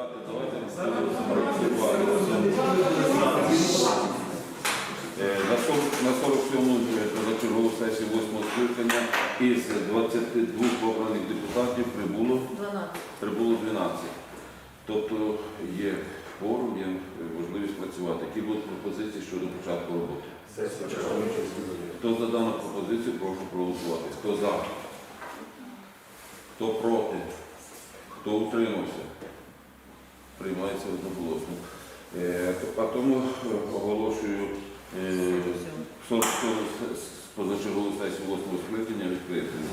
депутати, давайте працювати. Е, На 47-му позачергову сесію 8 скликання із 22 обраних депутатів прибуло 12. прибуло 12. Тобто є форум, є можливість працювати. Які будуть пропозиції щодо початку роботи? Хто за дану пропозицію, прошу проголосувати. Хто за? Хто проти? Хто утримався? Приймається одноголосно. Е, А тому е, оголошую е, 40 позачергову сесію 8 скликання відкритою.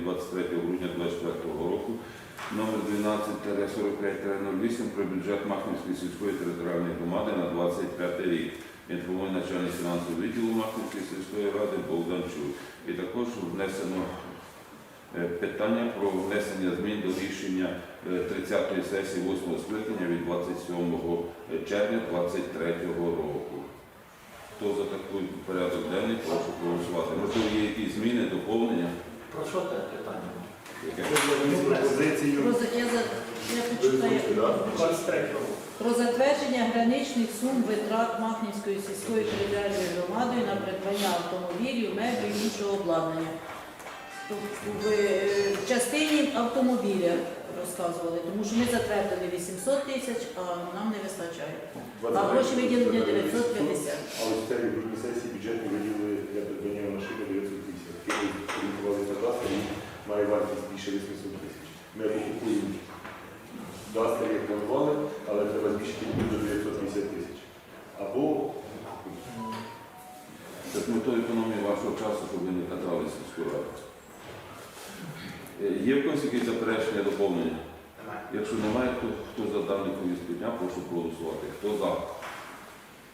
Від 23 грудня 2024 року номер 12-45-08 про бюджет Махновської сільської територіальної громади на 25 рік. Інформує начальник фінансового відділу Махновської сільської ради Богданчук. І також внесено е, питання про внесення змін до рішення е, 30-ї сесії 8 скликання від 27 червня 2023 року. Хто за такий порядок денний, прошу проголосувати. Можливо, є якісь зміни, доповнення? Про що те питання? Про, за- я, за, я почитаю. Про затвердження граничних сум витрат Махнівської сільської територіальної громадою на придбання автомобілів, меблів і іншого обладнання. В, в- в частині автомобіля розказували, тому що ми затвердили 800 тисяч, а нам не вистачає. А гроші виділені 950. Але в цій групі сесії бюджетні виділили для придбання машини 900 тисяч. Які орієнтували кадастр, він має вартість більше 800 тисяч. Ми або купуємо дастер, як планували, але треба збільшити до 950 тисяч. Або Це з метою економії вашого часу, щоб ви не каталися з раду. Е, Є в когось якісь заперечення доповнення? Немає. Якщо немає, то хто за даний повістку дня, прошу проголосувати. Хто за?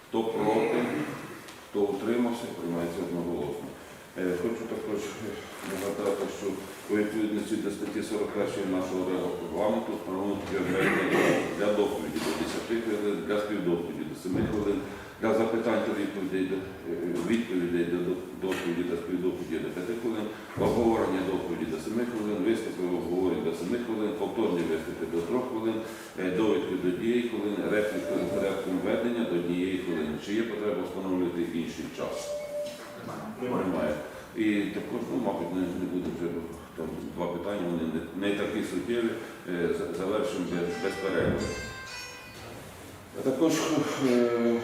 Хто проти? Хто утримався, приймається одноголосно. Е, Хочу також е, нагадати, що у відповідності до статті 41 нашого регламенту встановлено обмеження для доповіді до 10 хвилин, для співдоповіді до 7 хвилин, для запитань та відповідей до, відповідей до до- доповіді та співдоповіді до 5 хвилин, обговорення доповіді до 7 хвилин, виступи в обговоренні до 7 хвилин, повторні виступи до 3 хвилин, е, довідки до 1 хвилини, репліки з порядком ведення до 1 хвилини. Чи є потреба встановлювати інший час? Немає. І також, ну, мабуть, не, не буде вже там два питання, вони не, не такі суттєві, е, завершимо без, без перерви. А також е,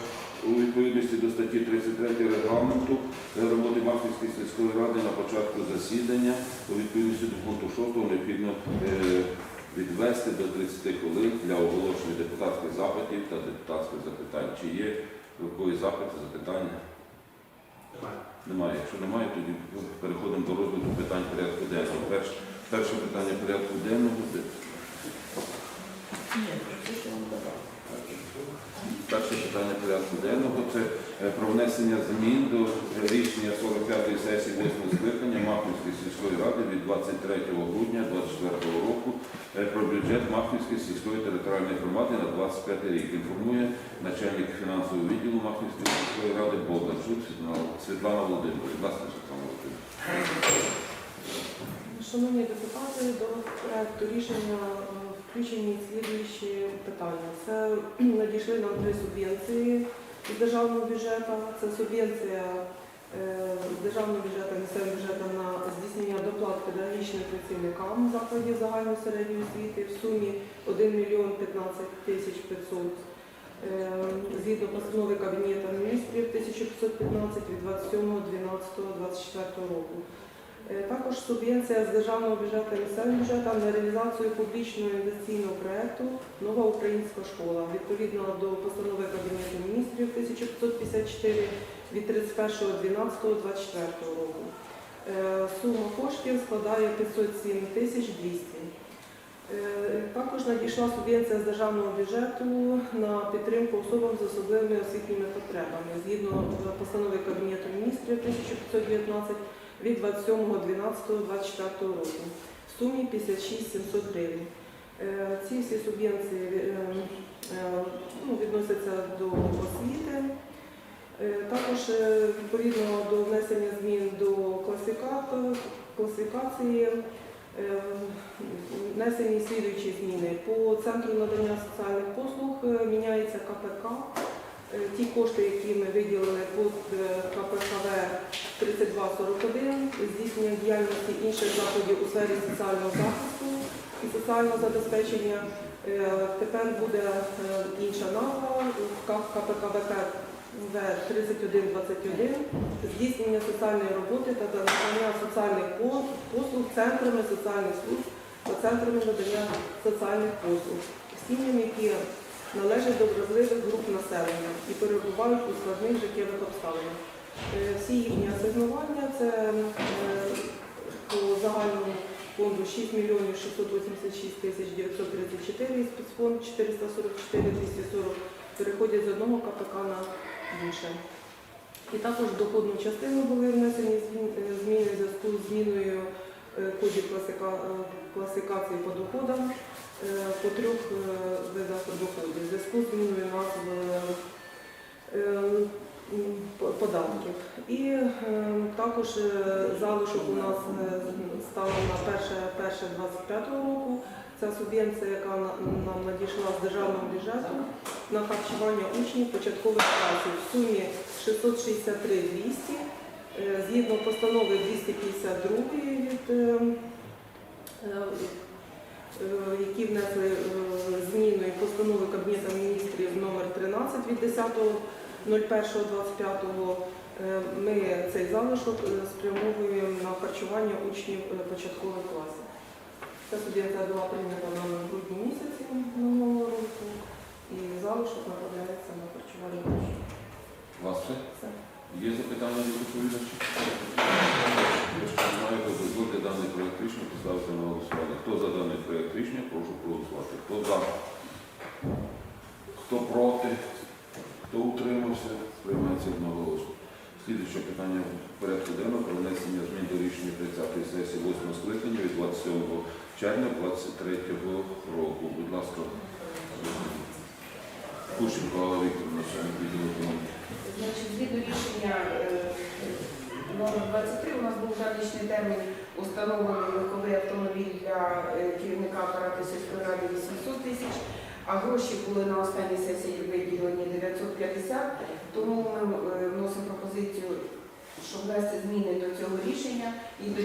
у відповідності до статті 33 регламенту для роботи Махівської сільської ради на початку засідання у відповідності до пункту 6 необхідно е, відвести до 30 хвилин для оголошення депутатських запитів та депутатських запитань. Чи є в когось запити, запитання? Немає. Немає. Якщо немає, тоді переходимо до розгляду питань порядку денного. Перше, перше питання порядку денного. де- Ні, це що вам давав. Перше питання порядку денного це е, про внесення змін до рішення 45-ї сесії 8 скликання Махівської сільської ради від 23 грудня 2024 року е, про бюджет Махівської сільської територіальної громади на 25 рік. Інформує начальник фінансового відділу Махівської сільської ради Богданчук Світлана- Володимирівна. Шановні депутати, до проекту рішення е, включені слідуючі питання. Це надійшли нам три субвенції з державного бюджету. Це субвенція е, державного бюджету, місцевого бюджету на здійснення доплат педагогічним працівникам закладів загальної середньої освіти в сумі 1 мільйон 15 тисяч 500 е, згідно постанови Кабінету міністрів 1515 від 27.12.24 року. Е, Також субвенція з державного бюджету місцевого бюджету на реалізацію публічного інвестиційного проєкту Нова українська школа відповідно до постанови Кабінету міністрів 1554 від 31.12.24 року. Е, Сума коштів складає 507 тисяч 200. Е, Також надійшла субвенція з державного бюджету на підтримку особам з особливими освітніми потребами згідно постанови Кабінету міністрів 1519 від 27.12.24 року в сумі 56 700 гривень. Е, Ці всі субвенції е, ну, відносяться до освіти. Е, Також відповідно до внесення змін до класифікації внесені слідуючі зміни. По центру надання соціальних послуг міняється КПК. Е, Ті кошти, які ми виділили під е, КПКВ 3241, здійснення діяльності інших заходів у сфері соціального захисту і соціального забезпечення. Е, Тепер буде інша назва КПКВК в 3121 здійснення соціальної роботи та надання соціальних по- послуг центрами соціальних служб та центрами надання соціальних послуг сім'ям, які належать до вразливих груп населення і перебувають у складних життєвих обставинах. Е, Всі їхні асигнування це е, по загальному фонду 6 мільйонів 686 тисяч 934 і спецфонд 444 240 переходять з одного КПК на інше. І також доходну частину були внесені е, зміни в зв'язку з зміною кодів класика- класифікації по доходам по трьох е, видах доходів в зв'язку з зміною назв е, е, податків. І е, також е, залишок у нас е, став на перше, перше 25 року. Це субвенція, яка нам надійшла з державного бюджету на харчування учнів початкових класів в сумі 663 200. Е, Згідно постанови 252 від е, е, е, які внесли е, зміною постанови Кабінету міністрів номер 13 від 10.01.25 е, ми цей залишок е, спрямовуємо на харчування учнів е, початкових класів. Ця субвенція була прийнята нам в грудні місяці минулого року і залишок направляється на харчування учнів. Вас все? Є запитання до доповідача? Якщо немає, то дозвольте даний проект рішення поставити на голосування. Хто за даний проект рішення, прошу проголосувати. Хто за? Хто проти? Хто утримався? Приймається одноголосно. Слідуюче питання порядку денного про внесення змін до рішення 30-ї сесії 8 скликання від 27 червня 2023 року. Будь ласка, Кущенко Алла Вікторовна, начальник відділу економіки. Значить, згідно рішення е, номер 23 у нас був граничний термін установлений легковий автомобіль для е, керівника апарату сільської ради 800 тисяч, а гроші були на останній сесії виділені 950, тому ми е, вносимо пропозицію, щоб внести зміни до цього рішення і до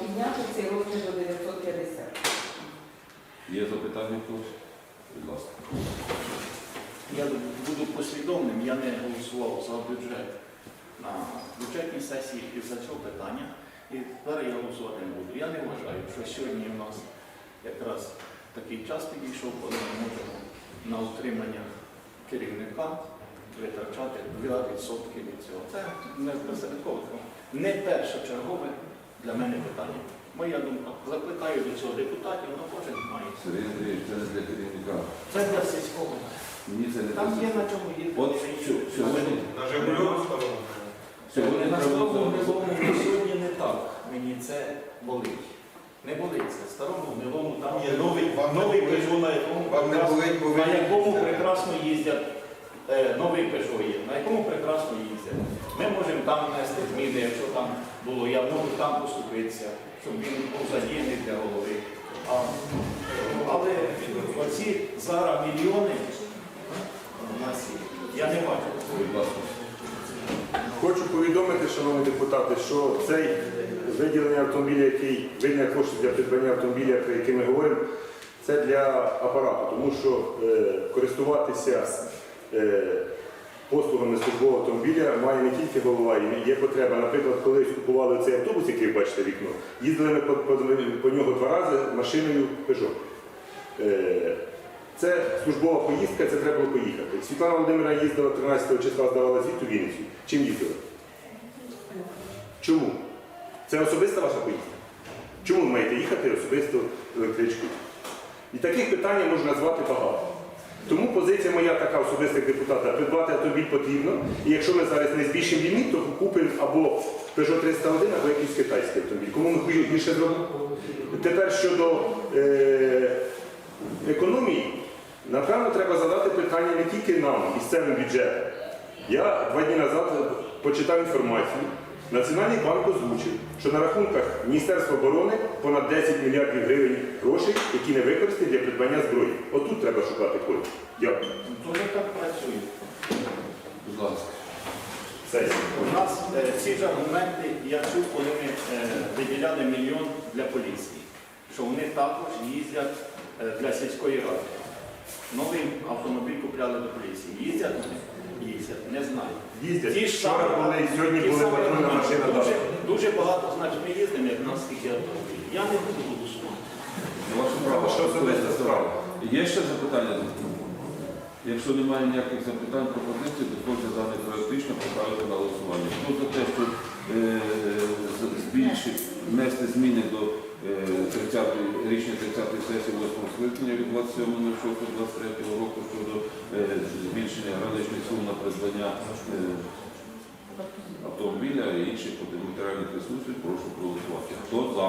підняти цей розмір до 950. Є запитання? Будь ласка. Я буду послідовним, я не голосував за бюджет на бюджетній сесії із-за цього питання. І зараз я голосувати не буду. Я не вважаю, що сьогодні у нас якраз такий час підійшов, коли ми можемо на утримання керівника витрачати 2% від цього. Це не безрахове, не першочергове для мене питання. Моя думка. Закликаю до цього депутатів, але кожен має. Це для керівника. Це для сільського. Мені це не Там є на чому їздити. От сьо- сьогодні, На Жигульову сторону. сьогодні на треба старому це- гнилому сьогодні не так. Мені це болить. Не болить це. Старому гнилому там є новий, Вам не новий болить? Peugeot, на якому Вам не прекрасно- болить, бо ви на якому їздите. прекрасно їздять. е, Новий Peugeot є, на якому прекрасно їздять. Ми можемо там внести зміни, якщо там було, я можу там поступитися, щоб він був задіяний для голови. А, але оці зараз мільйони. Я не бачу. Хочу повідомити, шановні депутати, що цей виділення автомобіля, який виділення коштів для придбання автомобіля, про який ми говоримо, це для апарату, тому що е, користуватися е, послугами службового автомобіля має не тільки голова, є потреба. Наприклад, колись купували цей автобус, який ви бачите вікно, їздили ми по, по, по нього два рази машиною Peugeot. Е, Це службова поїздка, це треба було поїхати. Світлана Володимира їздила 13 числа, здавала звіт у Вінницю. Чим їздила? Чому? Це особиста ваша поїздка? Чому ви маєте їхати особисто електричкою? І таких питань я можу назвати багато. Тому позиція моя така особиста як депутата, придбати автомобіль потрібно. І якщо ми зараз не збільшимо ліміт, то купимо або Peugeot 301, або якийсь китайський автомобіль. Кому ми гірше зробимо? Тепер щодо е, економії, напевно, треба задати питання не тільки нам, місцевим бюджетам. Я два дні назад почитав інформацію. Національний банк озвучив, що на рахунках Міністерства оборони понад 10 мільярдів гривень грошей, які не використані для придбання зброї. Отут треба шукати кошти. Дякую. Дуже так працює. Будь ласка. Сесія. У нас е, ці ж аргументи, я чув, коли ми е, виділяли мільйон для поліції, що вони також їздять е, для сільської ради. Новий автомобіль купляли до поліції. Їздять вони? Їздять, не знаю. Їздять. Ті ж Вчора самі- були, і сьогодні ті були самі патрульна аргументи. машина. Дуже, дуже багато, значить, ми їздимо, як нас скільки автомобілів. Я не буду голосувати. Ваше право. Що особиста справа? Є ще запитання до слухачів? Якщо немає ніяких запитань, пропозицій, дозвольте даний проект рішення поставити на голосування. Хто за те, щоб е, з- збільшити, внести зміни до е, 30-ї, рішення 30-ї сесії 8 скликання від 27.06.23 року щодо е, збільшення граничних сум на придбання е, автомобіля і інших матеріальних ресурсів, прошу проголосувати. Хто за?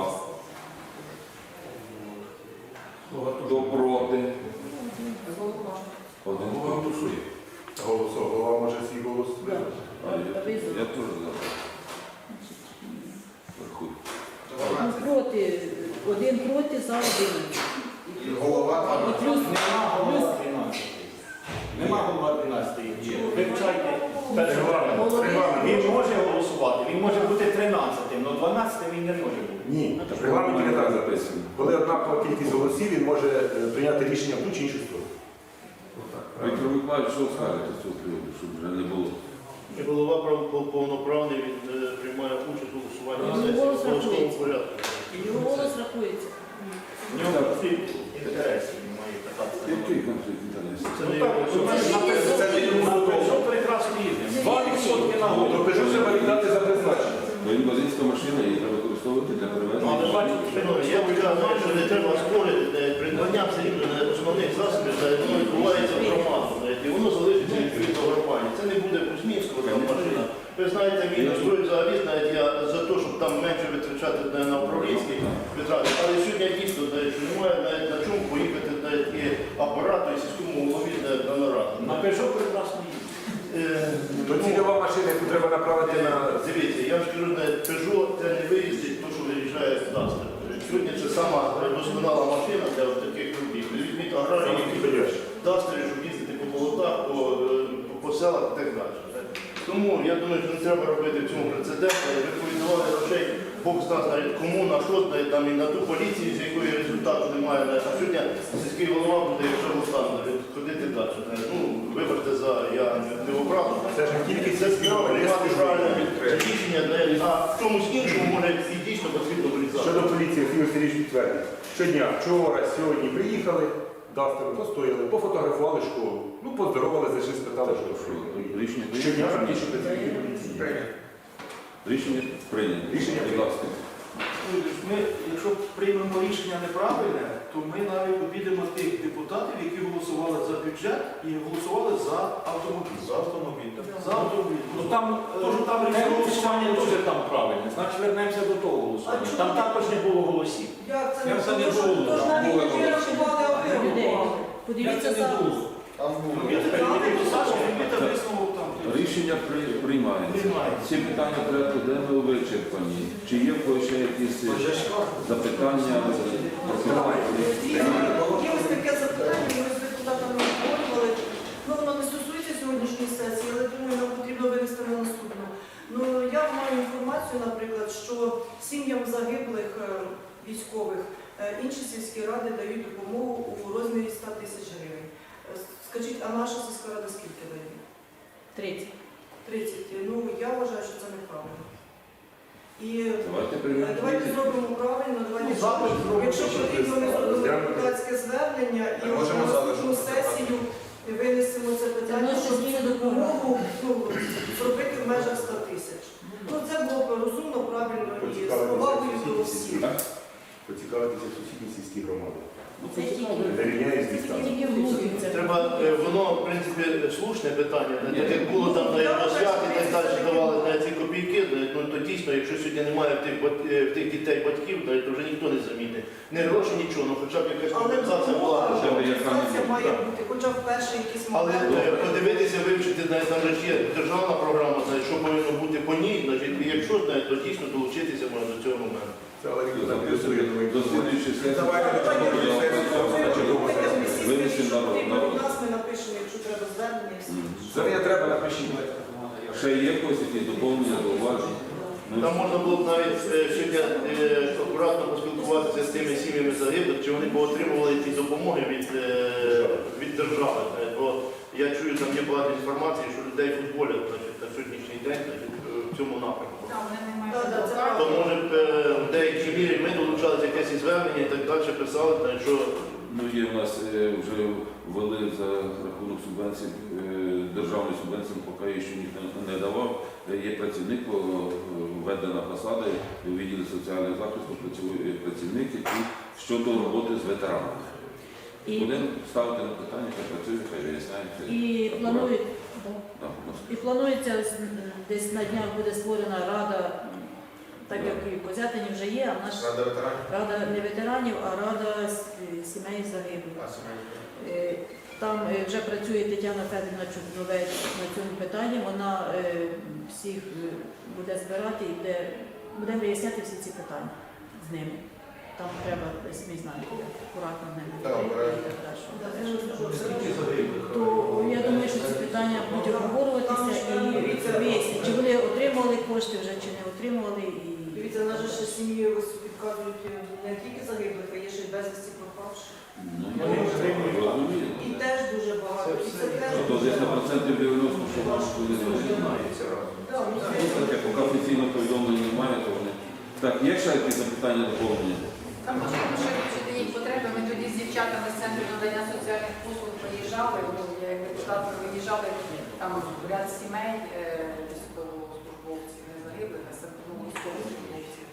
Хто проти? Один голосує. Голова може свій голос я теж за. Рахуй. Ну, проти, один проти за один. І голова І там. плюс, Нема голова 12. Нема голова 12. Вивчайте перший регламент. Регламент. Він може голосувати, він може бути 13, але 12 він не може бути. Ні, в регламенті не так записано. Коли однакова кількість голосів, він може е, прийняти рішення в ту чи іншу сторону. Віктор Миколаївич, що скажете з цього приводу, щоб вже не було? І голова повноправний, він е, приймає участь у голосуванні Ну, на сесії в обов'язковому рахується. порядку. його голос рахується. В нього конфлікт інтересів, він має Який конфлікт інтересів? Це не Ну, його це особисто. Це не Peugeot прекрасно їде. 2% на То голову. Треба віддати за призначення. Бо інвалідська машина машина, її треба використовувати для Ну, але бачите, я вважаю, що не треба спорити, придбання все рівно не основних засобів, відбувається в громаду, знаєте, і воно залишиться відповідно в буде Кузьмінського там машина. Ви знаєте, він строїть взагалі, навіть я за те, щоб там менше витрачати на, на управлінські витрати. Але сьогодні дійсно, знаєте, немає навіть на чому поїхати навіть і апарату, і сільському голові навіть на нараду. На Peugeot прекрасно їздить. Е, То цільова машина, яку треба направити на Дивіться, я вам скажу, не Peugeot це не виїздить, то, що виїжджає з Дастер. Сьогодні це сама досконала машина для таких робіт. Ви Візьміть аграрії, які Дастері, щоб їздити по болотах, по селах і так далі. Тому я думаю, що не треба робити в цьому прецедент. Відповідували грошей, Бог знає навіть кому, на що, навіть там і на ту поліцію, з якої результату немає. А сьогодні сільський голова буде, якщо стан, ходити далі. Ну, вибачте за я не образу. це ж не тільки Це справа приймати правильне рішення, а в чомусь іншому може і дійсно потрібно вирізати. Щодо поліції, Олексій Васильович підтвердить. Щодня, вчора, сьогодні приїхали, Дастеру постояли, пофотографували школу. Ну, поздоровали, зайшли, спитали, що що. Рішення прийнято. Рішення прийнято. Рішення Будь ласка. Ми, якщо приймемо рішення неправильне, то ми навіть обідемо тих депутатів, які голосували за бюджет і голосували за автомобіль. За автомобіль. За автомобіль. Ну там, е, там голосування дуже там правильне. Значить, вернемося до того голосування. Там також не було голосів. Як це Як не це не було? було? Тож навіть Було. не рахували, а Людей. Подивіться Як це не за було? Саша, висновок там. Рішення при- приймається. Всі питання порядку денного вичерпані. Чи є в когось ще якісь запитання? Є ось таке запитання, ми з депутатами обговорювали. Ну, воно не стосується сьогоднішньої сесії, але думаю, нам потрібно винести на наступну. Інформацію, наприклад, що сім'ям загиблих е, військових е, інші сільські ради дають допомогу у розмірі 100 тисяч гривень. Е, Скажіть, а наша сільська рада скільки дає? 30. 30. Ну, я вважаю, що це неправильно. І Давайте. Давайте зробимо правильно, давайте Ну, зробимо. якщо потрібно, ми зробимо депутатське звернення і можемо на наступну сесію винесемо це питання, щоб цю допомогу ну, зробити в межах 100 тисяч. Ну це було б розумно, правильно і з повагою до всіх. Поцікавитися в сусідній сільській громаді. Це тільки, Зарівняють з містами. тільки в Лугі це. Треба, е, воно, в принципі, слушне питання, так як було там на Євросвят і так далі давали на ці копійки, е, ну то дійсно, якщо сьогодні немає в тих, е, в тих дітей батьків, е, то вже ніхто не замінить. Не гроші, нічого, ну хоча б якась Але компенсація була. допомога, Хоча б яка компенсація має бути, хоча б перший якийсь Але момент. е, подивитися, вивчити, навіть там же ж є державна програма, знаєте, що повинно бути по ній, значить, і якщо знаєте, то дійсно долучитися можна до цього моменту. Це Олег записує, я думаю, До слідуючої сесії. Давайте Винесемо на Потрібно на- у нас, ми напишемо, якщо треба звернення. всі. Звернення треба напишіть. Ще є в когось якісь доповнення, зауваження? Ну, Там можна було б навіть е, сьогодні е, акуратно поспілкуватися з тими сім'ями загиблих, чи вони поотримували ті допомоги від, е, від держави. Е, Бо я чую, там є багато інформації, що людей футболять значить, на сьогоднішній день значить, е, в цьому напрямку. То може б е, в деякій мірі ми долучалися якесь звернення і так далі, писали, значить, що Ну, є в нас е, вже ввели за рахунок субвенцій, е, державної субвенції, поки ще ніхто не давав. Е, Є працівник, о, введена посада у відділі соціального захисту, працює працівник, який щодо роботи з ветеранами. І, Будемо ставити на питання, хай працює, хай виясняє. і планують. да. Да. І планується ось, десь на днях буде створена рада, так як і в Козятині вже є, а в нас Рада ветеранів. рада не ветеранів, а рада с- сімей загиблих. А, сімейні. Е, Там е, вже працює Тетяна Федорівна Чудновець на цьому питанні. Вона е, всіх е, буде збирати і буде, буде виясняти всі ці питання з ними. Там треба десь ми знаємо, як акуратно з ними. Так, говорити, і так далі. Я ж кажу, це Скільки загиблих? То я думаю, що ці питання будуть обговорюватися і вияснити, чи вони отримували кошти вже, чи не отримували. І... Дивіться, нас же ще сім'ї ось підказують е, не тільки загиблих, а є ще й безвісті пропавши. Ну. І теж дуже багато. І це теж Тобто десь на процентів 90, що Знається разом. Да, ну, Таке, поки офіційного повідомлення немає, то вони. Так, є ще якісь запитання доповнення? Там потрібно ще вивчити їх потреби. Ми тоді з дівчатами з центру надання соціальних послуг приїжджали, ну, я як депутат ми виїжджали, там ряд сімей, е, військовослужбовців, не загиблих, а саме ну, військовослужбовців.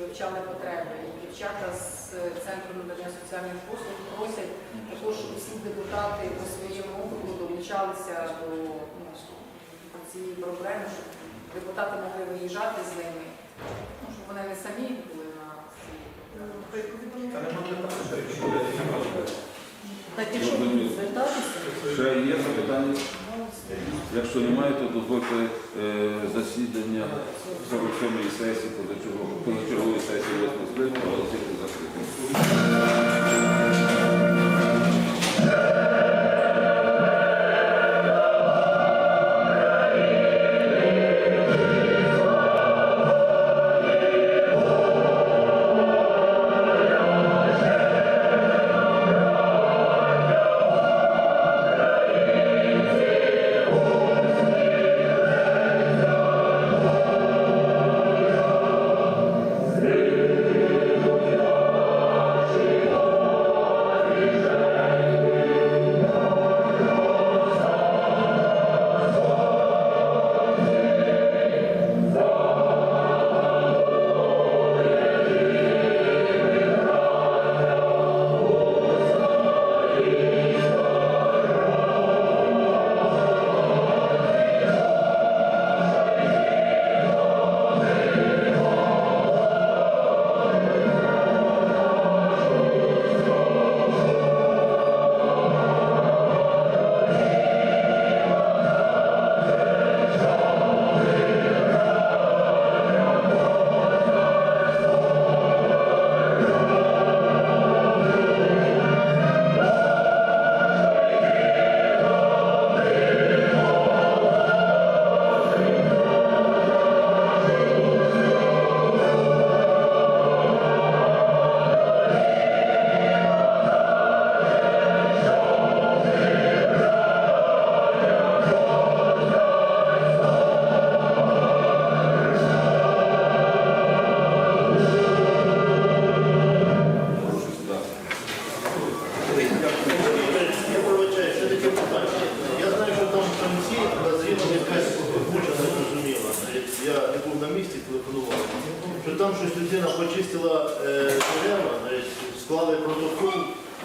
Вивчали потреби. І дівчата з центру надання соціальних послуг просять також, щоб всі депутати по своєму округу долучалися до ну, цієї проблеми, щоб депутати могли виїжджати з ними, ну, щоб вони не самі були на цій Так і що будемо звертатися? Ще є запитання? Якщо немає, то дозвольте е, засідання 47-ї сесії позачергової сесії 8 скликання оголосити закритим. Там щось людина почистила е, дерева, склали протокол,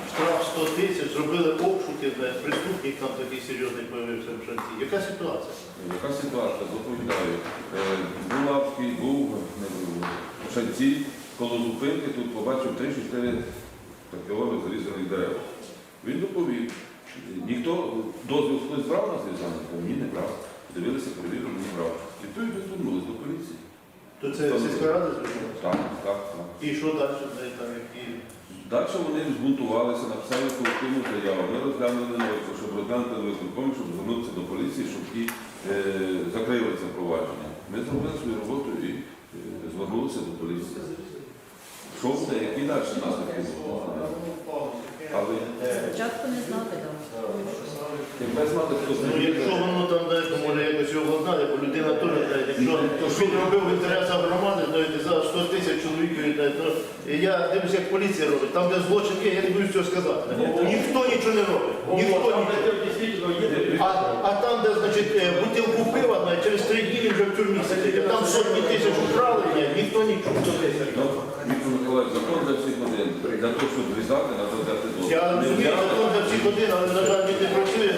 штраф 100 тисяч, зробили обшуки, преступник там такий серйозний появився в шанці. Яка ситуація? Яка ситуація? Доповідаю. Е, Була був у шанці, коло зупинки, тут побачив 3-4 такого зрізаних дерев. Він доповів. Ніхто дозвіл хтось брав на зрізання? Ні, не брав. Дивилися, перевірили, не брав. І Відповідно звернулися до поліції. То це сільська рада зробила? Так, так, так. І що далі? Де Там, які... Далі вони збунтувалися, написали колективну заяву. Ми розглянули на виклик, щоб розглянути на викликом, щоб звернутися до поліції, щоб ті е, закрили це провадження. Ми зробили свою роботу і е, звернулися до поліції. Що буде, які далі наслідки будуть? Але Спочатку не знати там. тим без знати, хто з Ну, якщо воно там десь, то може якось його обладнати, бо людина теж, якщо він робив в інтересах громади, знаєте, за 100 тисяч чоловіків, знаєте, то я дивлюся, як поліція робить. Там, де злочин є, я не боюсь цього сказати. Ніхто нічого не робить. Ніхто нічого. А, а там, де, значить, е, бутилку пива, знаєте, через три дні він вже в тюрмі сидить. Там сотні тисяч украли, ні, ніхто нічого. Ну, Віктор Миколаївич, закон для всіх один. Для того, щоб врізати, треба взяти дозвіл. Я розумію, закон для всіх один, але, на жаль, він не працює.